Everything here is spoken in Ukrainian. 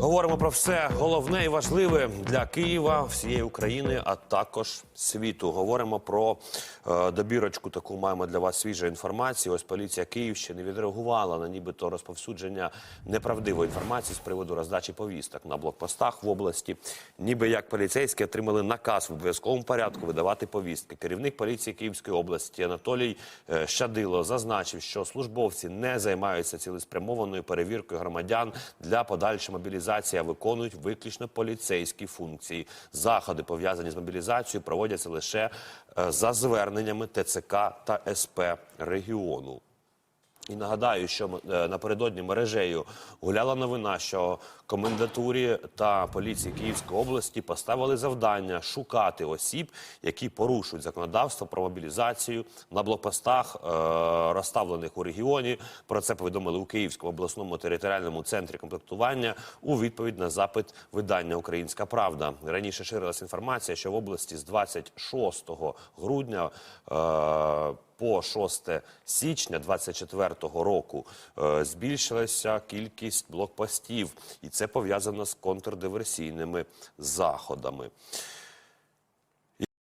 Говоримо про все головне і важливе для Києва, всієї України, а також світу. Говоримо про е, добірочку. Таку маємо для вас свіжу інформацію. Ось поліція Київщини відреагувала на нібито розповсюдження неправдивої інформації з приводу роздачі повісток на блокпостах в області. Ніби як поліцейські отримали наказ в обов'язковому порядку видавати повістки. Керівник поліції Київської області Анатолій е, Щадило зазначив, що службовці не займаються цілеспрямованою перевіркою громадян для подальшої мобілізації, а виконують виключно поліцейські функції. Заходи пов'язані з мобілізацією проводяться лише е, за зверненнями ТЦК та СП регіону. І нагадаю, що е, напередодні мережею гуляла новина, що комендатурі та поліції Київської області поставили завдання шукати осіб, які порушують законодавство про мобілізацію на блокпостах, е, розставлених у регіоні. Про це повідомили у Київському обласному територіальному центрі комплектування у відповідь на запит видання Українська Правда. Раніше ширилася інформація, що в області з 26 грудня. По 6 січня 24 року е, збільшилася кількість блокпостів, і це пов'язано з контрдиверсійними заходами.